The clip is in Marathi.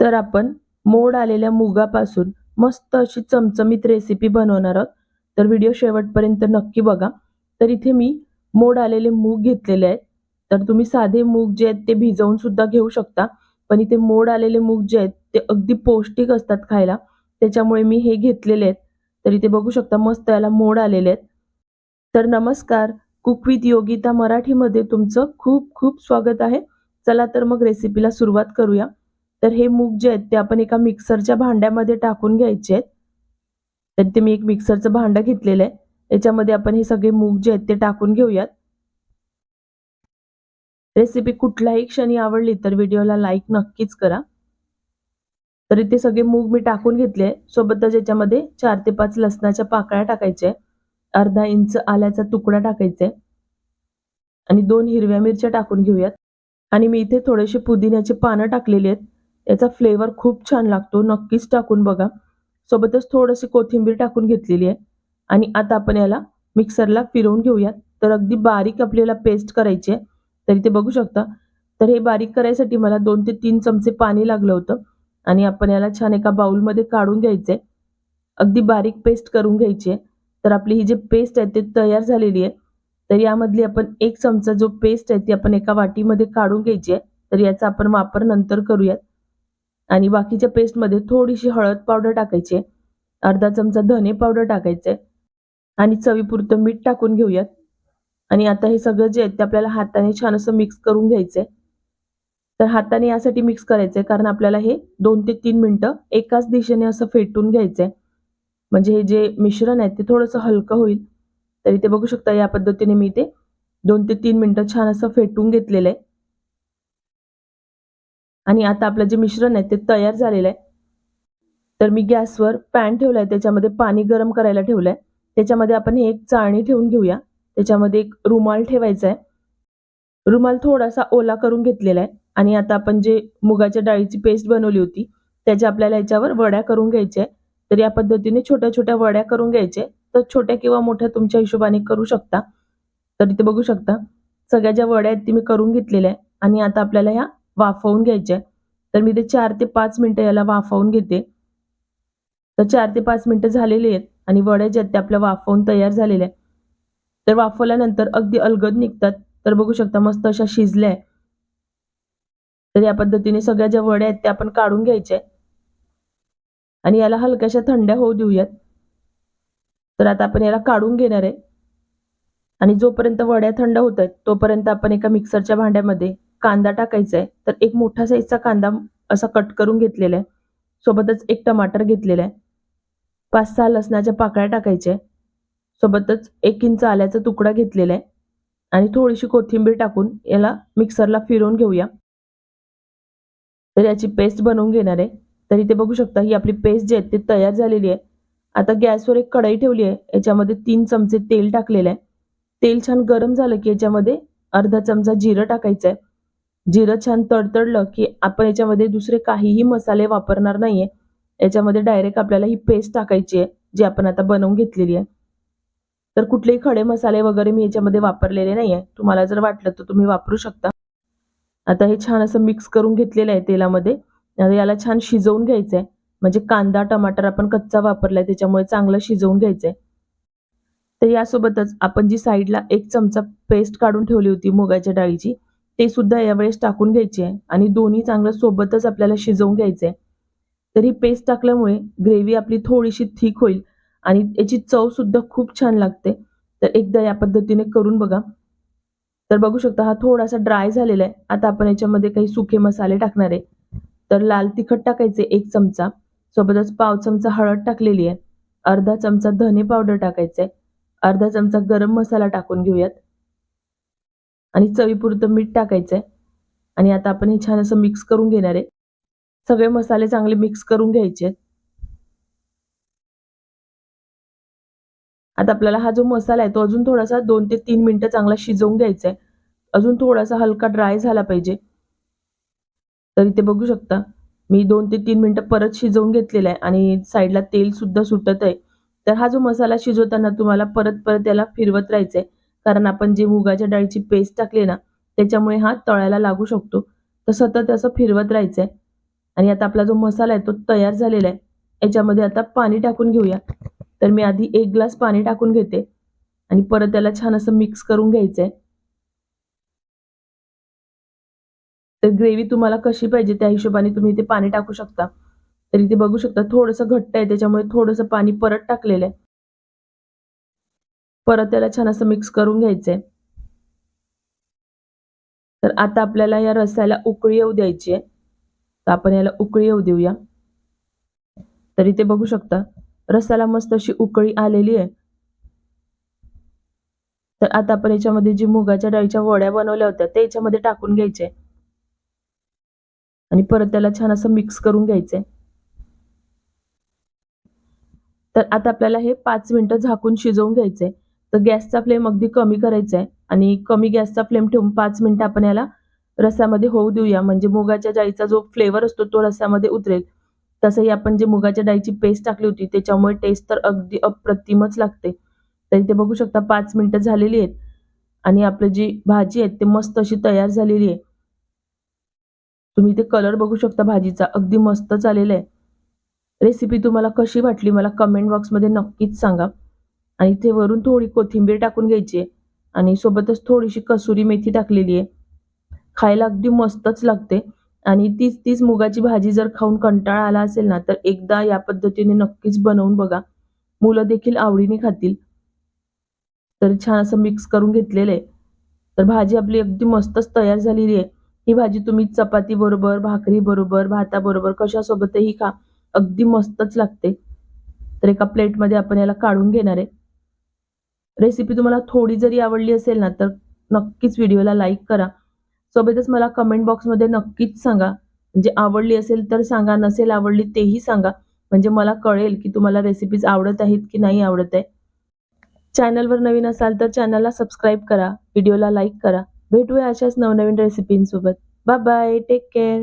तर आपण मोड आलेल्या मुगापासून मस्त अशी चमचमीत रेसिपी बनवणार आहोत. तर व्हिडिओ शेवटपर्यंत नक्की बघा. तर इथे मी मोड आलेले मूग घेतलेले आहेत. तर तुम्ही साधे मूग जे आहेत ते भिजवून सुद्धा घेऊ शकता. पण इथे मोड आलेले मूग जे आहेत ते अगदी पौष्टिक असतात खायला. त्याच्यामुळे मी हे घेतलेले आहेत. तर इथे बघू शकता मस्त याला मोड आलेले आहेत. तर नमस्कार. कुक विथ योगिता मराठीमध्ये तुमचं खूप खूप स्वागत आहे. चला तर मग रेसिपीला सुरुवात करूया. तर हे मूग जे आहेत ते आपण एका मिक्सरच्या भांड्यामध्ये टाकून घ्यायचे आहेत. तर ते मी एक मिक्सरचं भांडं घेतलेलं आहे. याच्यामध्ये आपण हे सगळे मूग जे आहेत ते टाकून घेऊयात. रेसिपी कुठल्याही क्षणी आवडली तर व्हिडिओला लाईक नक्कीच करा. तर इथे सगळे मूग मी टाकून घेतले सोबतच याच्यामध्ये चार ते पाच लसणाच्या पाकळ्या टाकायच्या अर्धा इंच आल्याचा तुकडा टाकायचा आणि दोन हिरव्या मिरच्या टाकून घेऊयात. आणि मी इथे थोडेसे पुदिन्याचे पानं टाकलेली आहेत. याचा फ्लेवर खूप छान लागतो. नक्कीच टाकून बघा. सोबतच थोडीशी कोथिंबीर टाकून घेतलेली आहे. आणि आता आपण याला मिक्सरला फिरवून घेऊयात. तर अगदी बारीक आपल्याला पेस्ट करायची आहे. तर ते बघू शकता. तर हे बारीक करायसाठी मला दोन ते तीन चमचे पाणी लागलं होतं. आणि आपण याला छान एका बाउलमध्ये काढून घ्यायचे. अगदी बारीक पेस्ट करून घ्यायची आहे. तर आपली ही जी पेस्ट आहे ते तयार झालेली आहे. तर यामधली आपण एक चमचा जो पेस्ट आहे ती आपण एका वाटीमध्ये काढून घ्यायची आहे. तर याचा आपण वापर नंतर करूयात. आणि बाकीच्या पेस्टमध्ये थोडीशी हळद पावडर टाकायची आहे. अर्धा चमचा धने पावडर टाकायचे आणि चवीपुरतं मीठ टाकून घेऊयात. आणि आता हे सगळं जे आहे ते आपल्याला हाताने छान असं मिक्स करून घ्यायचंय. तर हाताने यासाठी मिक्स करायचंय कारण आपल्याला हे दोन ते तीन मिनटं एकाच दिशेने असं फेटून घ्यायचंय. म्हणजे हे जे मिश्रण आहे ते थोडंसं हलकं होईल. तरी ते बघू शकता या पद्धतीने मी ते दोन ते तीन मिनटं छान असं फेटून घेतलेलं आहे. आणि आता आपलं जे मिश्रण आहे ते तयार झालेलं आहे. तर मी गॅसवर पॅन ठेवलाय त्याच्यामध्ये पाणी गरम करायला ठेवलं आहे त्याच्यामध्ये आपण हे एक चाळणी ठेवून घेऊया. त्याच्यामध्ये एक रुमाल ठेवायचा आहे रुमाल थोडासा ओला करून घेतलेला आहे. आणि आता आपण जे मुगाच्या डाळीची पेस्ट बनवली होती त्याच्या आपल्याला याच्यावर वड्या करून घ्यायच्या तर या पद्धतीने छोट्या छोट्या वड्या करून घ्यायचे तर छोट्या किंवा मोठ्या तुमच्या हिशोबाने करू शकता. तर इथे बघू शकता सगळ्या ज्या वड्या आहेत ती मी करून घेतलेल्या आहे. आणि आता आपल्याला ह्या वाफवून घ्यायच्या तर मी ते चार ते पाच मिनटं याला वाफवून घेते. तर चार ते पाच मिनटं झालेली आहेत आणि वड्या ज्या आहेत त्या आपल्या वाफवून तयार झालेल्या आहेत. तर वाफवल्यानंतर अगदी अलगद निघतात. तर बघू शकता मस्त अशा शिजल्या तर या पद्धतीने सगळ्या ज्या वड्या आहेत त्या आपण काढून घ्यायच्या आणि याला हलक्याशा थंड्या होऊ देऊयात. तर आता आपण याला काढून घेणार आहे. आणि जोपर्यंत वड्या थंड होत आहेत तोपर्यंत आपण एका मिक्सरच्या भांड्यामध्ये कांदा टाकायचा आहे तर एक मोठा साईजचा कांदा असा कट करून घेतलेला आहे सोबतच एक टमाटर घेतलेला आहे पाच सहा लसणाच्या पाकळ्या टाकायच्या सोबतच एक इंच आल्याचा तुकडा घेतलेला आहे आणि थोडीशी कोथिंबीर टाकून याला मिक्सरला फिरवून घेऊया. तर याची पेस्ट बनवून घेणार. आहे तर इथे बघू शकता ही आपली पेस्ट जी आहे ती तयार झालेली आहे. आता गॅसवर एक कढई ठेवली आहे. याच्यामध्ये तीन चमचे तेल टाकलेलं आहे. तेल छान गरम झालं की याच्यामध्ये अर्धा चमचा जिरं टाकायचं आहे जिरं छान तडतडलं की आपण याच्यामध्ये दुसरे काहीही मसाले वापरणार नाहीये. याच्यामध्ये डायरेक्ट आपल्याला ही पेस्ट टाकायची आहे जी आपण आता बनवून घेतलेली आहे. तर कुठलेही खडे मसाले वगैरे मी याच्यामध्ये वापरलेले नाही आहे तुम्हाला जर वाटलं तर तुम्ही वापरू शकता. आता हे छान असं मिक्स करून घेतलेलं आहे तेलामध्ये. याला छान शिजवून घ्यायचं आहे म्हणजे कांदा टमाटर आपण कच्चा वापरलाय त्याच्यामुळे चांगलं शिजवून घ्यायचं आहे तर यासोबतच आपण जी साईडला एक चमचा पेस्ट काढून ठेवली होती मुगाच्या डाळीची ते सुद्धा यावेळेस टाकून घ्यायची आहे. आणि दोन्ही चांगलं सोबतच आपल्याला शिजवून घ्यायचंय तर ही पेस्ट टाकल्यामुळे ग्रेव्ही आपली थोडीशी थिक होईल आणि याची चवसुद्धा खूप छान लागते. तर एकदा या पद्धतीने करून बघा. तर बघू शकता हा थोडासा ड्राय झालेला आहे. आता आपण याच्यामध्ये काही सुखे मसाले टाकणार आहे. तर लाल तिखट टाकायचे एक चमचा. सोबतच पाव चमचा हळद टाकलेली आहे. अर्धा चमचा धने पावडर टाकायचे अर्धा चमचा गरम मसाला टाकून घेऊयात. आणि चवीपुरतं मीठ टाकायचंय. आणि आता आपण हे छान असं मिक्स करून घेणार आहे. सगळे मसाले चांगले मिक्स करून घ्यायचे आहेत. आता आपल्याला हा जो मसाला आहे तो अजून थोडासा दोन ते तीन मिनटं चांगला शिजवून घ्यायचा आहे अजून थोडासा हलका ड्राय झाला पाहिजे. तर इथे बघू शकता मी दोन ते तीन मिनिटं परत शिजवून घेतलेला आहे आणि साईडला तेल सुद्धा सुटत आहे तर हा जो मसाला शिजवताना तुम्हाला परत परत याला फिरवत राहायचंय. कारण आपण जे मुगाच्या डाळीची पेस्ट टाकली ना त्याच्यामुळे हा तळायला लागू शकतो. तर सतत असं फिरवत राहायचंय. आणि आता आपला जो मसाला आहे तो तयार झालेला आहे. याच्यामध्ये आता पाणी टाकून घेऊया. तर मी आधी एक ग्लास पाणी टाकून घेते. आणि परत त्याला छान असं मिक्स करून घ्यायचंय. तर ग्रेव्ही तुम्हाला कशी पाहिजे त्या हिशोबाने तुम्ही इथे पाणी टाकू शकता. तर इथे बघू शकता थोडंसं घट्ट आहे त्याच्यामुळे थोडंसं पाणी परत टाकलेलं आहे. परत त्याला छान असं मिक्स करून घ्यायचंय. तर आता आपल्याला या रस्याला उकळी येऊ द्यायची आहे. तर आपण याला उकळी येऊ देऊया. तर इथे बघू शकता रस्याला मस्त अशी उकळी आलेली आहे. तर आता आपण याच्यामध्ये जी मुगाच्या डाळीच्या वड्या बनवल्या होत्या ते याच्यामध्ये टाकून घ्यायचे. आणि परत त्याला छान असं मिक्स करून घ्यायचंय. तर आता आपल्याला हे पाच मिनिटं झाकून शिजवून घ्यायचंय. तर गॅसचा फ्लेम अगदी कमी करायचा आहे आणि कमी गॅसचा फ्लेम ठेवून पाच मिनटं आपण याला रस्यामध्ये होऊ देऊया. म्हणजे मुगाच्या डाळीचा जो फ्लेवर असतो तो रस्यामध्ये उतरेल. तसंही आपण जे मुगाच्या डाळीची पेस्ट टाकली होती त्याच्यामुळे टेस्ट तर अगदी अप्रतिमच लागते. तर इथे बघू शकता पाच मिनिटं झालेली आहेत. आणि आपली जी भाजी आहे ते मस्त अशी तयार झालेली आहे. तुम्ही इथे कलर बघू शकता भाजीचा अगदी मस्त चालेला आहे. रेसिपी तुम्हाला कशी वाटली मला कमेंट बॉक्समध्ये नक्कीच सांगा. आणि ते वरून थोडी कोथिंबीर टाकून घ्यायची आणि सोबतच थोडीशी कसुरी मेथी टाकलेली आहे. खायला अगदी मस्तच लागते. आणि तीच तीच मुगाची भाजी जर खाऊन कंटाळा आला असेल ना तर एकदा या पद्धतीने नक्कीच बनवून बघा. मुलं देखील आवडीने खातील. तर छान असं मिक्स करून घेतलेलं आहे. तर भाजी आपली अगदी मस्तच तयार झालेली आहे. ही भाजी तुम्ही चपाती बरोबर भाकरी बरोबर भाताबरोबर कशासोबतही खा. अगदी मस्तच लागते. तर एका प्लेटमध्ये आपण याला काढून घेणार आहे. रेसिपी तुम्हाला थोडी जरी आवडली असेल ना तर नक्कीच व्हिडिओला लाईक करा. सोबतच मला कमेंट बॉक्समध्ये नक्कीच सांगा. म्हणजे आवडली असेल तर सांगा नसेल आवडली तेही सांगा. म्हणजे मला कळेल की तुम्हाला रेसिपीज आवडत आहेत की नाही आवडत आहे. चॅनलवर नवीन असाल तर चॅनलला सबस्क्राईब करा. व्हिडिओला लाईक करा. भेटूया अशाच नवनवीन रेसिपींसोबत बाय बाय टेक केअर